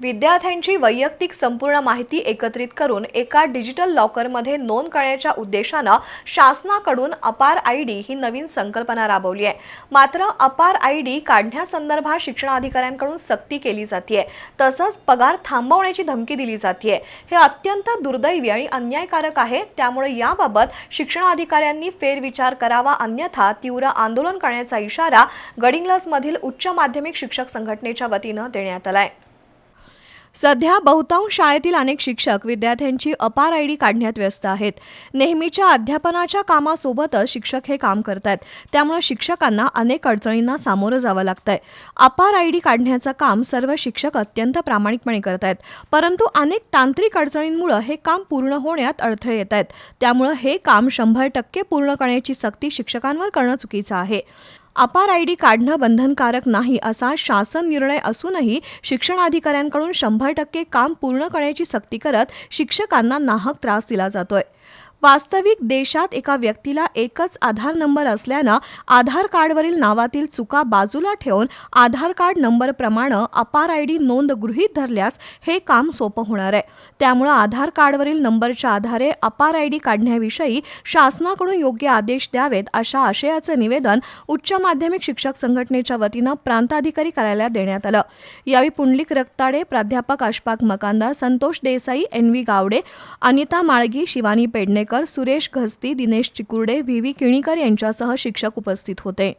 विद्यार्थ्यांची वैयक्तिक संपूर्ण माहिती एकत्रित करून एका डिजिटल लॉकरमध्ये नोंद करण्याच्या उद्देशानं शासनाकडून अपार आय डी ही नवीन संकल्पना राबवली आहे. मात्र अपार आय डी काढण्यासंदर्भात शिक्षणाधिकाऱ्यांकडून सक्ती केली जाते तसंच पगार थांबवण्याची धमकी दिली जाते हे अत्यंत दुर्दैवी आणि अन्यायकारक आहे. त्यामुळे याबाबत शिक्षणाधिकाऱ्यांनी फेरविचार करावा अन्यथा तीव्र आंदोलन करण्याचा इशारा गडिंग्लजमधील उच्च माध्यमिक शिक्षक संघटनेच्या वतीनं देण्यात आला आहे सध्या बहुतांश शाळेतील अनेक शिक्षक विद्यार्थ्यांची अपार आय डी काढण्यात व्यस्त आहेत. नेहमीच्या अध्यापनाच्या कामासोबतच शिक्षक हे काम करतायत. त्यामुळे शिक्षकांना अनेक अडचणींना सामोरं जावं लागतंय. अपार आय डी काढण्याचं काम सर्व शिक्षक अत्यंत प्रामाणिकपणे करत आहेत परंतु अनेक तांत्रिक अडचणींमुळे हे काम पूर्ण होण्यात अडथळे येत आहेत त्यामुळे हे काम शंभर टक्के पूर्ण करण्याची सक्ती शिक्षकांवर करणं चुकीचं आहे. अपार आय डी काढणं बंधनकारक नाही असा शासन निर्णय असूनही शिक्षणाधिकाऱ्यांकडून शंभर टक्के काम पूर्ण करण्याची सक्ती करत शिक्षकांना नाहक त्रास दिला जातोय. वास्तविक देशात एका व्यक्तीला एकच आधार नंबर असल्यानं आधार कार्डवरील नावातील चुका बाजूला ठेवून आधार कार्ड नंबरप्रमाणे अपार आय डी नोंद गृहीत धरल्यास हे काम सोपं होणार आहे. त्यामुळे आधार कार्डवरील नंबरच्या आधारे अपार आय डी काढण्याविषयी शासनाकडून योग्य आदेश द्यावेत अशा आशयाचं निवेदन उच्च माध्यमिक शिक्षक संघटनेच्या वतीनं प्रांताधिकारी कार्यालयात देण्यात आलं. यावेळी पुंडलिक रक्ताडे प्राध्यापक Ashfaq Makandar Santosh Desai N V Gawade Anita Malgi Shivani Pednekar Suresh Ghasti Dinesh Chikurde V V Kinikar यांच्यासह शिक्षक उपस्थित होते.